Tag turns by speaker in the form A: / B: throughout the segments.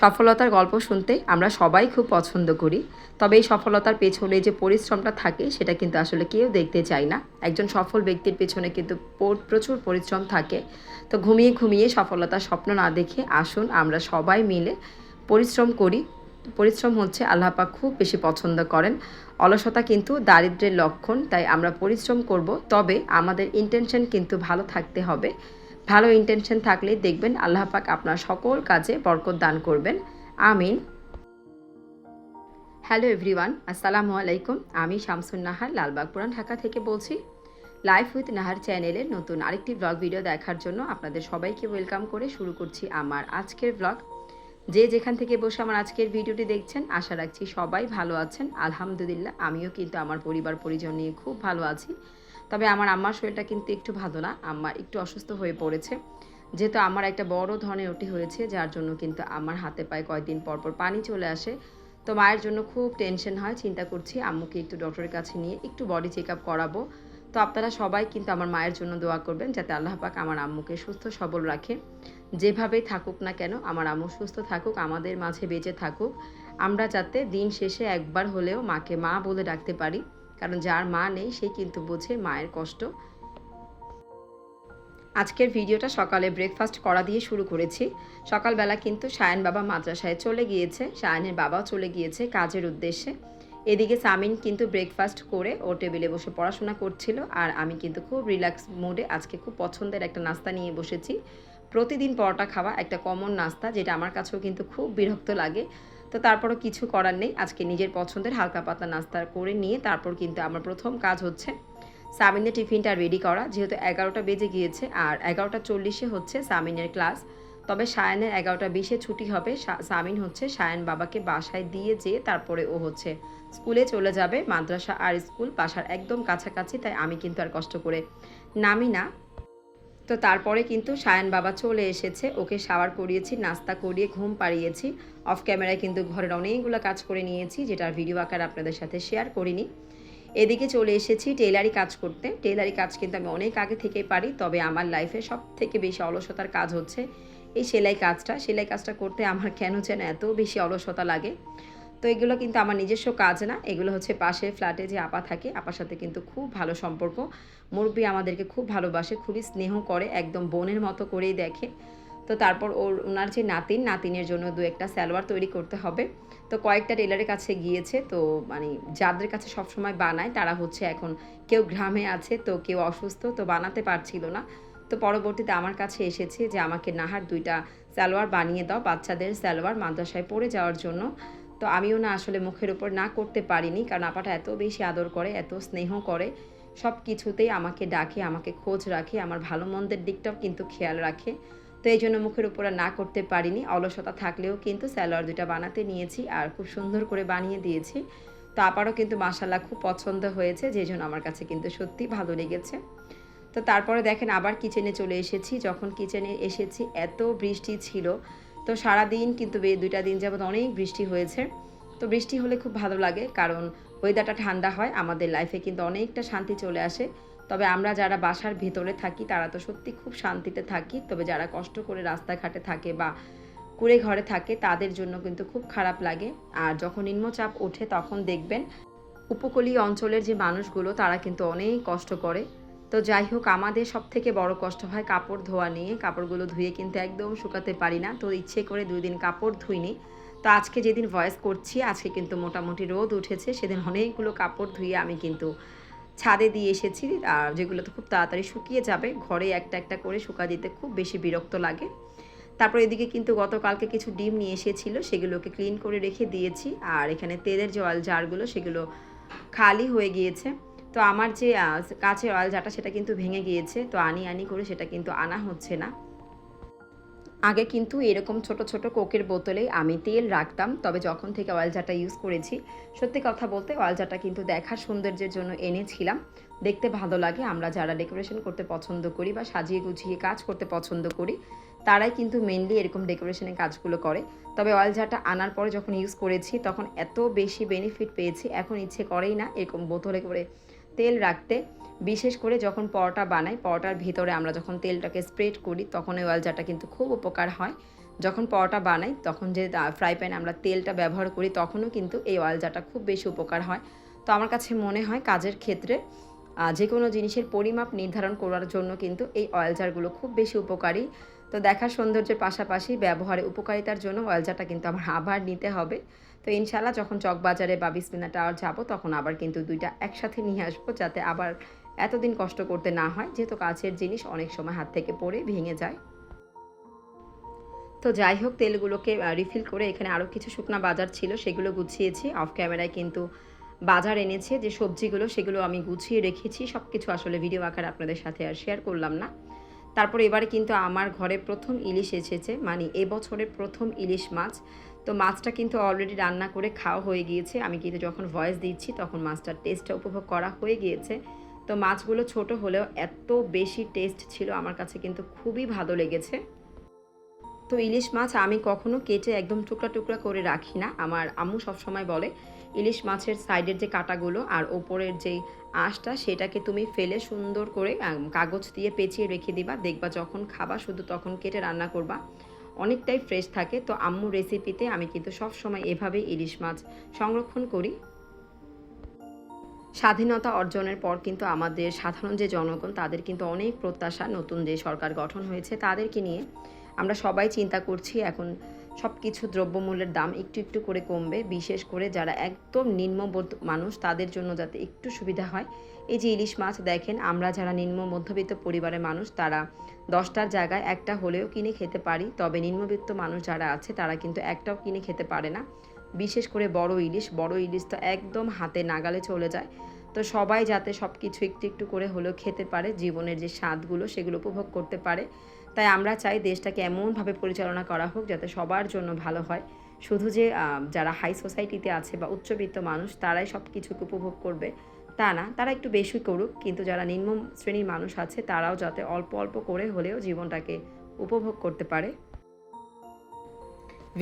A: সফলতার গল্প শুনতে আমরা সবাই খুব পছন্দ করি। তবে এই সফলতার পেছনে যে পরিশ্রমটা থাকে, সেটা কিন্তু আসলে কেউ দেখতে চায় না। একজন সফল ব্যক্তির পেছনে কিন্তু প্রচুর পরিশ্রম থাকে। তো ঘুমিয়ে ঘুমিয়ে সফলতার স্বপ্ন না দেখে আসুন আমরা সবাই মিলে পরিশ্রম করি। পরিশ্রম হচ্ছে আল্লাহ খুব বেশি পছন্দ করেন। অলসতা কিন্তু দারিদ্র্যের লক্ষণ, তাই আমরা পরিশ্রম করব। তবে আমাদের ইন্টেনশন কিন্তু ভালো থাকতে হবে। ভালো ইন্টেনশন থাকলে দেখবেন আল্লাহ পাক আপনার সকল কাজে বরকত দান করবেন। আমিন। হ্যালো এভরিওয়ান আসসালামু আলাইকুম। আমি শামসুন নাহার, লালবাগ পুরান ঢাকা থেকে বলছি। লাইফ উইথ নাহার চ্যানেলের নতুন আরেকটি ব্লগ ভিডিও দেখার জন্য আপনাদের সবাইকে ওয়েলকাম করে শুরু করছি আমার আজকের ব্লগ যে যেখান থেকে বসে আমার আজকের ভিডিওটি দেখছেন, আশা রাখছি সবাই ভালো আছেন। আলহামদুলিল্লাহ, আমিও কিন্তু আমার পরিবার পরিজন নিয়ে খুব ভালো আছি। তবে আমার আম্মার শরীরটা কিন্তু একটু ভালো না। আম্মা একটু অসুস্থ হয়ে পড়েছে। যেহেতু আমার একটা বড় ধরনের ওটি হয়েছে, যার জন্য কিন্তু আমার হাতে পায়ে কয়েকদিন পর পর পানি চলে আসে। তো মায়ের জন্য খুব টেনশন হয়, চিন্তা করছি আম্মুকে একটু ডক্টরের কাছে নিয়ে একটু বডি চেক আপ করাবো। তো আপনারা সবাই কিন্তু আমার মায়ের জন্য দোয়া করবেন, যাতে আল্লাহ পাক আমার আম্মুকে সুস্থ সবল রাখে। যেভাবেই থাকুক না কেন, আমার আম্মু সুস্থ থাকুক, আমাদের মাঝে বেঁচে থাকুক। আমরা যাতে দিন শেষে একবার হলেও মাকে মা বলে ডাকতে পারি। কারণ যার মা নেই, সে কিন্তু বোঝে মায়ের কষ্ট। আজকের ভিডিওটা সকালে ব্রেকফাস্ট করা দিয়ে শুরু করেছি। সকালবেলা কিন্তু সায়ন বাবা মাদ্রাসায় চলে গিয়েছে। সায়নের বাবাও চলে গিয়েছে কাজের উদ্দেশ্যে। এদিকে সামিন কিন্তু ব্রেকফাস্ট করে ও টেবিলে বসে পড়াশোনা করছিল আর আমি কিন্তু খুব রিল্যাক্স মোডে আজকে খুব পছন্দের একটা নাস্তা নিয়ে বসেছি। প্রতিদিন পরোটা খাওয়া একটা কমন নাস্তা, যেটা আমার কাছেও কিন্তু খুব বিরক্ত লাগে। তো তারপরও কিছু করার নেই। আজকে নিজের পছন্দের হালকা পাতলা নাস্তা করে নিয়ে তারপর কিন্তু আমার প্রথম কাজ হচ্ছে সামিনের টিফিনটা রেডি করা। যেহেতু এগারোটা বেজে গিয়েছে আর এগারোটা চল্লিশে হচ্ছে সামিনের ক্লাস তবে সায়নের এগারোটা বিশে ছুটি হবে। সামিন হচ্ছে সায়ন বাবাকে বাসায় দিয়ে যেয়ে তারপরে ও হচ্ছে স্কুলে চলে যাবে। মাদ্রাসা আর স্কুল বাসার একদম কাছাকাছি, তাই আমি কিন্তু আর কষ্ট করে নামি না। তো তারপরে কিন্তু সায়ন বাবা চলে এসেছে। ওকে শাওয়ার করিয়েছি, নাস্তা করিয়ে ঘুম পাড়িয়েছি। অফ ক্যামেরায় কিন্তু ঘরের অনেকগুলো কাজ করে নিয়েছি যেটার ভিডিও আকার আপনাদের সাথে শেয়ার করিনি। এদিকে চলে এসেছি টেলারি কাজ করতে। টেলারি কাজ কিন্তু আমি অনেক আগে থেকেই পারি, তবে আমার লাইফে সব থেকে বেশি অলসতার কাজ হচ্ছে এই সেলাই কাজটা। সেলাই কাজটা করতে আমার কেন যেন এত বেশি অলসতা লাগে। এগুলো কিন্তু আমার নিজস্ব কাজ না। এগুলো হচ্ছে পাশে ফ্ল্যাটে যে আপা থাকে, আপার সাথে কিন্তু খুব ভালো সম্পর্ক। মুরব্বী আমাদেরকে খুব ভালোবাসে, খুবই স্নেহ করে, একদম বোনের মতো করেই দেখে। তো তারপর ওর ওনার যে নাতিন, নাতিনের জন্য দু একটা সালোয়ার তৈরি করতে হবে। তো কয়েকটা টেলারের কাছে গিয়েছে, তো মানে যাদের কাছে সবসময় বানায়, তারা হচ্ছে এখন কেউ গ্রামে আছে, তো কেউ অসুস্থ, তো বানাতে পারছিল না। তো পরবর্তীতে আমার কাছে এসেছে যে, আমাকে নাহার দুইটা সালোয়ার বানিয়ে দাও, বাচ্চাদের সালোয়ার মাদ্রাসায় পড়ে যাওয়ার জন্য। তো আমিও না আসলে মুখের উপর না করতে পারিনি, কারণ আপাটা এত বেশি আদর করে, এত স্নেহ করে সব কিছুতেই আমাকে ডাকে, আমাকে খোঁজ রাখে, আমার ভালো মন্দের দিকটাও কিন্তু খেয়াল রাখে। তো এই জন্য মুখের উপর না করতে পারিনি, অলসতা থাকলেও কিন্তু স্যালোয়ার দুটা বানাতে নিয়েছি আর খুব সুন্দর করে বানিয়ে দিয়েছি। তো আপারও কিন্তু মাসাল্লাহ খুব পছন্দ হয়েছে, যে জন্য আমার কাছে কিন্তু সত্যি ভালো লেগেছে। তো তারপরে দেখেন আবার কিচেনে চলে এসেছি, যখন কিচেনে এসেছি এত বৃষ্টি ছিল তো সারা দিন কিন্তু দুইটা দিন যাবত অনেক বৃষ্টি হয়েছে। তো বৃষ্টি হলে খুব ভালো লাগে, কারণ ওয়েদারটা ঠান্ডা হয়, আমাদের লাইফে কিন্তু অনেকটা শান্তি চলে আসে। তবে আমরা যারা বাসার ভেতরে থাকি, তারা তো সত্যি খুব শান্তিতে থাকি। তবে যারা কষ্ট করে রাস্তাঘাটে থাকে বা কুড়ে ঘরে থাকে, তাদের জন্য কিন্তু খুব খারাপ লাগে। আর যখন নিম্নচাপ ওঠে, তখন দেখবেন উপকূলীয় অঞ্চলের যে মানুষগুলো, তারা কিন্তু অনেক কষ্ট করে। তো যাই হোক আমাদের সব থেকে বড় কষ্ট হয় কাপড় ধোয়া নিয়ে। কাপড়গুলো ধুয়ে কিন্তু একদম শুকাতে পারি না। তো ইচ্ছে করে দুই দিন কাপড় ধুইনি। তো আজকে যেদিন ভয়েস করছি, আজকে কিন্তু মোটামুটি রোদ উঠেছে। সেদিন অনেকগুলো কাপড় ধুয়ে আমি কিন্তু ছাদে দিয়ে এসেছি। আর যেগুলো তো খুব তাড়াতাড়ি শুকিয়ে যাবে, ঘরে একটা একটা করে শুকা দিতে খুব বেশি বিরক্ত লাগে। তারপর এদিকে কিন্তু গতকালকে কিছু ডিম নিয়ে এসেছিল, সেগুলোকে ক্লিন করে রেখে দিয়েছি। আর এখানে তেলের জল, জারগুলো, সেগুলো খালি হয়ে গিয়েছে। তো আমার যে কাছের অয়েল জারটা সেটা কিন্তু ভেঙে গিয়েছে। তো আনি আনি করে সেটা কিন্তু আনা হচ্ছে না। আগে কিন্তু এরকম ছোট ছোট কোকের বোতলে আমি তেল রাখতাম, তবে যখন থেকে অয়েল জারটা ইউজ করেছি, সত্যি কথা বলতে অয়েল জারটা কিন্তু দেখার সৌন্দর্যের জন্য এনেছিলাম। দেখতে ভালো লাগে, আমরা যারা ডেকোরেশন করতে পছন্দ করি বা সাজিয়ে গুছিয়ে কাজ করতে পছন্দ করি, তারাই কিন্তু মেনলি এরকম ডেকোরেশনের কাজগুলো করে। তবে অয়েল জারটা আনার পরে যখন ইউজ করেছি, তখন এত বেশি বেনিফিট পেয়েছি, এখন ইচ্ছে করেই না এরকম বোতলে করে তেল রাখতে, বিশেষ করে যখন পরোটা বানাই, পরোটার ভিতরে আমরা যখন তেলটাকে স্প্রেড করি, তখন ওই অয়েল জারটা কিন্তু খুব উপকার হয়। যখন পরোটা বানাই, তখন যে ফ্রাই প্যানে আমরা তেলটা ব্যবহার করি, তখনও কিন্তু এই অয়েল জারটা খুব বেশি উপকার হয়। তো আমার কাছে মনে হয় কাজের ক্ষেত্রে যে কোনো জিনিসের পরিমাপ নির্ধারণ করার জন্য কিন্তু এই অয়েল জারগুলো খুব বেশি উপকারী। তো দেখার সৌন্দর্যের পাশাপাশি ব্যবহারে উপকারিতার জন্য অয়েল জারটা কিন্তু আমার আবার নিতে হবে। তো ইনশাল্লাহ যখন চকবাজারে বা বিসমিনা টাওয়ার যাব, তখন আবার কিন্তু দুইটা একসাথে নিয়ে আসব যাতে আবার এতদিন কষ্ট করতে না হয়। যেহেতু কাছের জিনিস অনেক সময় হাত থেকে পড়ে ভেঙে যায়। তো যাই হোক, তেলগুলোকে রিফিল করে এখানে আরও কিছু শুকনা বাজার ছিল, সেগুলো গুছিয়েছি। অফ ক্যামেরায় কিন্তু বাজার এনেছে। যে সবজিগুলো, সেগুলো আমি গুছিয়ে রেখেছি। সব কিছু আসলে ভিডিও আকার আপনাদের সাথে আর শেয়ার করলাম না। তারপর এবারে কিন্তু আমার ঘরে প্রথম ইলিশ এসেছে মানে এবছরের প্রথম ইলিশ মাছ। তো মাছটা কিন্তু অলরেডি রান্না করে খাওয়া হয়ে গিয়েছে। আমি কিন্তু যখন ভয়েস দিচ্ছি, তখন মাছটার টেস্টটা উপভোগ করা হয়ে গিয়েছে। তো মাছগুলো ছোট হলেও এত বেশি টেস্ট ছিল, আমার কাছে কিন্তু খুবই ভালো লেগেছে। তো ইলিশ মাছ আমি কখনো কেটে একদম টুকরা টুকরা করে রাখি না। আমার আম্মু সবসময় বলে ইলিশ মাছের সাইডের যে কাটাগুলো আর ওপরের যেই আঁশটা, সেটাকে তুমি ফেলে সুন্দর করে কাগজ দিয়ে পেঁচিয়ে রেখে দিবা। দেখবা যখন খাবা, শুধু তখন কেটে রান্না করবা। অনেকটাই ফ্রেশ থাকে। তো আম্মু রেসিপিতে আমি কিন্তু সব সময় এভাবেই ইলিশ মাছ সংরক্ষণ করি। স্বাধীনতা অর্জনের পর কিন্তু আমাদের সাধারণ যে জনগণ, তাদের কিন্তু অনেক প্রত্যাশা নতুন যে সরকার গঠন হয়েছে তাদেরকে নিয়ে। আমরা সবাই চিন্তা করছি, এখন সব কিছু দ্রব্যমূল্যের দাম একটু একটু করে কমবে, বিশেষ করে যারা একদম নিম্নবোধ মানুষ তাদের জন্য যাতে একটু সুবিধা হয়। এই যে ইলিশ মাছ দেখেন, আমরা যারা নিম্ন মধ্যবিত্ত পরিবারের মানুষ, তারা দশটার জায়গায় একটা হলেও কিনে খেতে পারি। তবে নিম্নবিত্ত মানুষ যারা আছে, তারা কিন্তু একটাও কিনে খেতে পারে না। বিশেষ করে বড় ইলিশ বড় ইলিশ তো একদম হাতে নাগালে চলে যায়। তো সবাই যাতে সব কিছু একটু একটু করে হলেও খেতে পারে, জীবনের যে স্বাদগুলো সেগুলো উপভোগ করতে পারে। তাই আমরা চাই দেশটাকে এমনভাবে পরিচালনা করা হোক যাতে সবার জন্য ভালো হয়। শুধু যে যারা হাই সোসাইটিতে আছে বা উচ্চবিত্ত মানুষ, তারাই সব কিছুকে উপভোগ করবে তা না। তারা একটু বেশি করুক, কিন্তু যারা নিম্ন শ্রেণির মানুষ আছে, তারাও যাতে অল্প অল্প করে হলেও জীবনটাকে উপভোগ করতে পারে।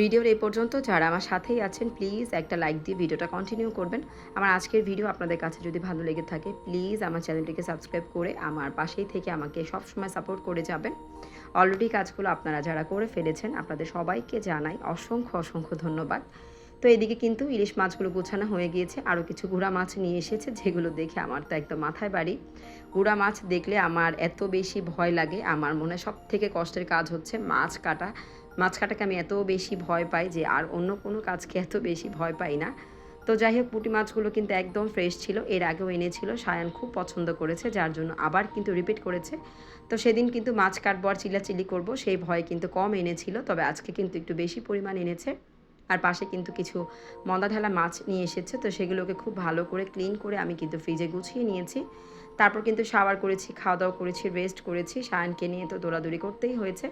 A: ভিডিওর এই পর্যন্ত। যারা আমার সাথেই আছেন প্লিজ একটা লাইক দিয়ে ভিডিওটা কন্টিনিউ করবেন। আমার আজকের ভিডিও আপনাদের কাছে যদি ভালো লেগে থাকে প্লিজ আমার চ্যানেলটিকে সাবস্ক্রাইব করে আমার পাশেই থেকে আমাকে সবসময় সাপোর্ট করে যাবেন। অলরেডি কাজগুলো আপনারা যারা করে ফেলেছেন, আপনাদের সবাইকে জানাই অসংখ্য অসংখ্য ধন্যবাদ। তো এদিকে কিন্তু ইলিশ মাছগুলো গোছানো হয়ে গিয়েছে। আরও কিছু গুঁড়া মাছ নিয়ে এসেছে, যেগুলো দেখে আমার তো একদম মাথায় বাড়ি। গুঁড়া মাছ দেখলে আমার এত বেশি ভয় লাগে, আমার মনে সব থেকে কষ্টের কাজ হচ্ছে মাছ কাটা। মাছ কাটাকে আমি এত বেশি ভয় পাই যে আর অন্য কোনো কাজকে এত বেশি ভয় পাই না। তো যাই হোক, পুঁটি মাছগুলো কিন্তু একদম ফ্রেশ ছিল, এর আগেও এনেছিল, সায়ান খুব পছন্দ করেছে, যার জন্য আবার কিন্তু রিপিট করেছে। তো সেদিন কিন্তু মাছ কাটবো আর চিলাচিলি করব, সেই ভয় কিন্তু কম এনেছিল, তবে আজকে কিন্তু একটু বেশি পরিমাণ এনেছে। আর পাশে কিন্তু কিছু মন্দা ঢালা মাছ নিয়ে এসেছে, তো সেগুলোকে খুব ভালো করে ক্লিন করে আমি কিন্তু ফ্রিজে গুছিয়ে নিয়েছি। তারপর কিন্তু শাওয়ার করেছি খাওয়া দাওয়া করেছি রেস্ট করেছি। সায়নকে নিয়ে তো দৌড়াদৌড়ি করতেই হয়েছে।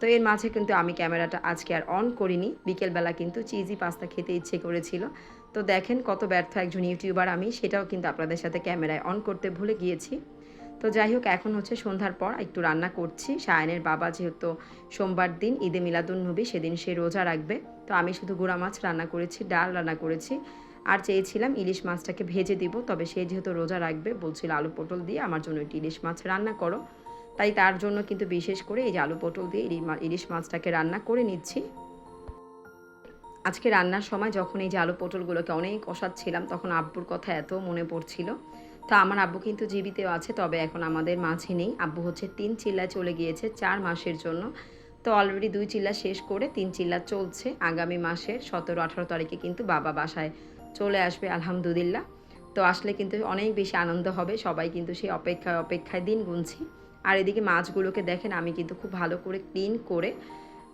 A: তো এর মাঝে কিন্তু আমি ক্যামেরাটা আজকে আর অন করিনি। বিকেলবেলা কিন্তু চিজি পাস্তা খেতে ইচ্ছে করেছিল। তো দেখেন কত ব্যর্থ একজন ইউটিউবার আমি, সেটাও কিন্তু আপনাদের সাথে ক্যামেরায় অন করতে ভুলে গিয়েছি। তো যাই হোক, এখন হচ্ছে সন্ধ্যার পর একটু রান্না করছি। সায়নের বাবা যেহেতু সোমবার দিন, ঈদে মিলাদুন নবী, সেদিন সে রোজা রাখবে। তো আমি শুধু গুঁড়া মাছ রান্না করেছি, ডাল রান্না করেছি। আর চেয়েছিলাম ইলিশ মাছটাকে ভেজে দিব, তবে সে যেহেতু রোজা রাখবে, বলছিল আলু পটল দিয়ে আমার জন্য একটি ইলিশ মাছ রান্না করো। তাই তার জন্য কিন্তু বিশেষ করে এই যে আলু পটল দিয়ে ইলি- ইলিশ মাছটাকে রান্না করে নিচ্ছি। আজকে রান্নার সময় যখন এই যে আলু পটলগুলোকে অনেক কষাচ্ছিলাম, তখন আব্বুর কথা এত মনে পড়ছিল। তো আমার আব্বু কিন্তু জীবিতেও আছে, তবে এখন আমাদের মাঝে নেই। আব্বু হচ্ছে তিন চিল্লায় চলে গিয়েছে চার মাসের জন্য। তো অলরেডি দুই চিল্লা শেষ করে তিন চিল্লা চলছে। আগামী মাসের সতেরো আঠারো তারিখে কিন্তু বাবা বাসায় চলে আসবে, আলহামদুলিল্লাহ। তো আসলে কিন্তু অনেক বেশি আনন্দ হবে, সবাই কিন্তু সেই অপেক্ষায় অপেক্ষায় দিন গুনছি। আর এদিকে মাছগুলোকে দেখেন, আমি কিন্তু খুব ভালো করে ক্লিন করে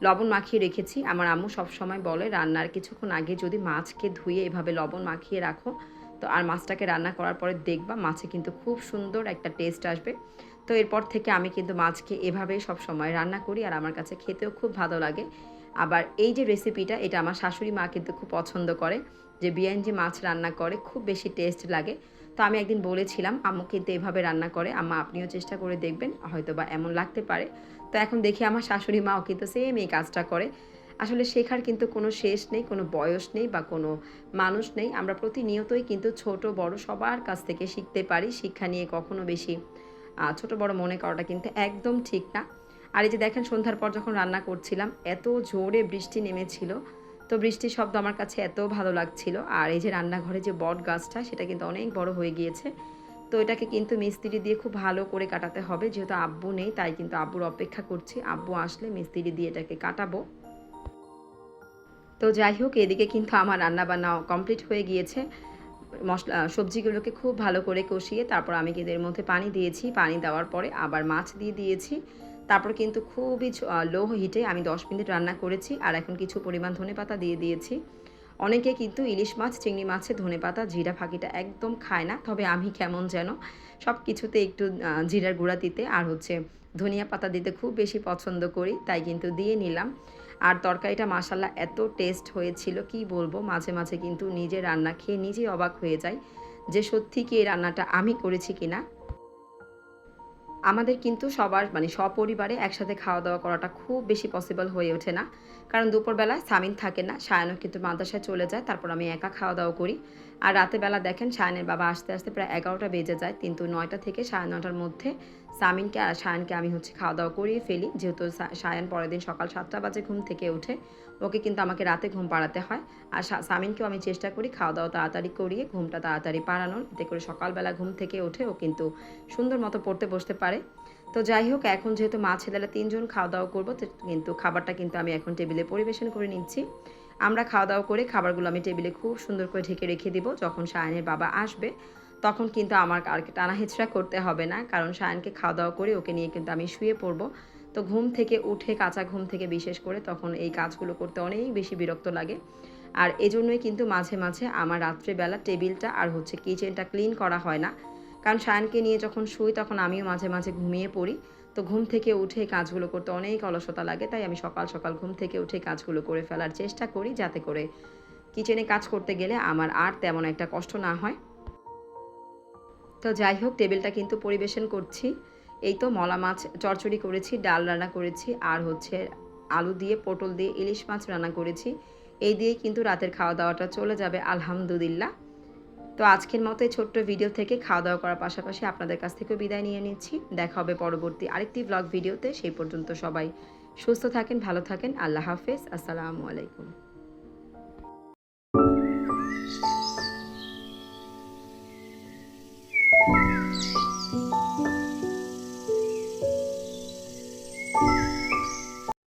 A: লবণ মাখিয়ে রেখেছি। আমার আম্মু সব সময় বলে, রান্নার কিছুক্ষণ আগে যদি মাছকে ধুয়ে এভাবে লবণ মাখিয়ে রাখো, তো আর মাছটাকে রান্না করার পরে দেখবা মাছে কিন্তু খুব সুন্দর একটা টেস্ট আসবে। তো এরপর থেকে আমি কিন্তু মাছকে এভাবেই সব সময় রান্না করি, আর আমার কাছে খেতেও খুব ভালো লাগে। আবার এই যে রেসিপিটা এটা আমার শাশুড়ি মা কিন্তু খুব পছন্দ করে। যে বিয়ান যে মাছ রান্না করে, খুব বেশি টেস্ট লাগে। তো আমি একদিন বলেছিলাম, আম্মু কিন্তু এভাবে রান্না করে। আম্মা, আপনিও চেষ্টা করে দেখবেন হয়তো বা এমন লাগতে পারে। তো এখন দেখি আমার শাশুড়ি মাও কিন্তু সেম এই কাজটা করে। আসলে শেখার কিন্তু কোনো শেষ নেই, কোনো বয়স নেই বা কোনো মানুষ নেই। আমরা প্রতিনিয়তই কিন্তু ছোট, বড় সবার কাছ থেকে শিখতে পারি। শিক্ষা নিয়ে কখনো বেশি ছোট, বড় মনে করাটা কিন্তু একদম ঠিক না। আর এই যে দেখেন, সন্ধ্যার পর যখন রান্না করছিলাম, এত জোরে বৃষ্টি নেমেছিল। তো বৃষ্টির শব্দ আমার কাছে এত ভালো লাগছিল। আর এই যে রান্নাঘরে যে বট গাছটা, সেটা কিন্তু অনেক বড় হয়ে গিয়েছে। তো এটাকে কিন্তু মিস্ত্রি দিয়ে খুব ভালো করে কাটাতে হবে। যেহেতু আব্বু নেই, তাই কিন্তু আব্বুর অপেক্ষা করছি। আব্বু আসলে মিস্ত্রি দিয়ে এটাকে কাটাবো। তো যাই হোক, এদিকে কিন্তু আমার রান্না বান্না কমপ্লিট হয়ে গিয়েছে। মশলা, সবজিগুলোকে খুব ভালো করে কষিয়ে তারপর আমি কিন্তু এর মধ্যে পানি দিয়েছি। পানি দেওয়ার পরে আবার মাছ দিয়ে দিয়েছি। তারপর কিন্তু খুবই লো হিটে আমি দশ মিনিট রান্না করেছি আর এখন কিছু পরিমাণ ধনে পাতা দিয়ে দিয়েছি। অনেকে কিন্তু ইলিশ মাছ, চিংড়ি মাছে ধনে পাতা, জিরা ফাঁকিটা একদম খায় না। তবে আমি কেমন যেন সব কিছুতে একটু জিরার গুঁড়া দিতে আর হচ্ছে ধনিয়া পাতা দিতে খুব বেশি পছন্দ করি, তাই কিন্তু দিয়ে নিলাম। আর তরকারিটা মাসাল্লাহ এত টেস্ট হয়েছিল, কি বলব? মাঝে মাঝে কিন্তু নিজে রান্না খেয়ে নিজেই অবাক হয়ে যায় যে সত্যি কি এই রান্নাটা আমি করেছি কিনা। আমাদের কিন্তু সবার মানে সপরিবারে একসাথে খাওয়া দাওয়া করাটা খুব বেশি পসিবল হয়ে ওঠে না। কারণ দুপুরবেলা সামিন থাকে না, সায়নও কিন্তু মাদ্রাসায় চলে যায়, তারপর আমি একা খাওয়া দাওয়া করি। আর রাতের বেলা দেখেন সায়নের বাবা আসতে আসতে প্রায় এগারোটা বেজে যায়। কিন্তু নয়টা থেকে সাড়ে নটার মধ্যে সামিনকে আর সায়নকে আমি হচ্ছে খাওয়া দাওয়া করিয়ে ফেলি। যেহেতু সায়ন পরের দিন সকাল সাতটা বাজে ঘুম থেকে উঠে ওকে কিন্তু আমাকে রাতে ঘুম পাড়াতে হয়। আর সামিনকেও আমি চেষ্টা করি খাওয়া দাওয়া তাড়াতাড়ি করিয়ে, ঘুমটা তাড়াতাড়ি পাড়ানোর। এতে করে সকালবেলা ঘুম থেকে উঠে ও কিন্তু সুন্দর মতো পড়তে বসতে পারে। তো যাই হোক, এখন যেহেতু মা ছেলেরা তিনজন খাওয়া দাওয়া করব কিন্তু খাবারটা কিন্তু আমি এখন টেবিলে পরিবেশন করে নিচ্ছি। আমরা খাওয়া দাওয়া করে খাবারগুলো আমি টেবিলে খুব সুন্দর করে ঢেকে রেখে দিব। যখন সায়নের বাবা আসবে, তখন কিন্তু আমার আর টানা হেঁচড়া করতে হবে না। কারণ সায়নকে খাওয়া দাওয়া করে ওকে নিয়ে কিন্তু আমি শুয়ে পড়ব। তো ঘুম থেকে উঠে, কাঁচা ঘুম থেকে বিশেষ করে, তখন এই কাজগুলো করতে অনেক বেশি বিরক্ত লাগে। আর এজন্যই কিন্তু মাঝে মাঝে আমার রাত্রেবেলা টেবিলটা আর হচ্ছে কিচেনটা ক্লিন করা হয় না। কারণ সায়নকে নিয়ে যখন শুই তখন আমিও মাঝে মাঝে ঘুমিয়ে পড়ি। তো ঘুম থেকে উঠে কাজগুলো করতে অনেক অলসতা লাগে, তাই আমি সকাল সকাল ঘুম থেকে উঠে কাজগুলো করে ফেলার চেষ্টা করি যাতে করে কিচেনে কাজ করতে গেলে আমার আর তেমন একটা কষ্ট না হয়। তো যাই হোক, টেবিলটা কিন্তু পরিবেশন করছি। এই তো মলা মাছ চরচড়ি করেছি, ডাল রান্না করেছি, আর হচ্ছে আলু দিয়ে, পটল দিয়ে, ইলিশ মাছ রান্না করেছি। এই দিয়ে কিন্তু রাতের খাওয়া দাওয়াটা চলে যাবে, আলহামদুলিল্লাহ। তো আজকের মতো এই ছোট্ট ভিডিও থেকে খাওয়া দাওয়া করার পাশাপাশি আপনাদের কাছ থেকেও বিদায় নিয়ে নিচ্ছি। দেখা হবে পরবর্তী আরেকটি ব্লগ ভিডিওতে সেই পর্যন্ত সবাই সুস্থ থাকেন, ভালো থাকেন। আল্লাহ হাফেজ। আসসালামু আলাইকুম।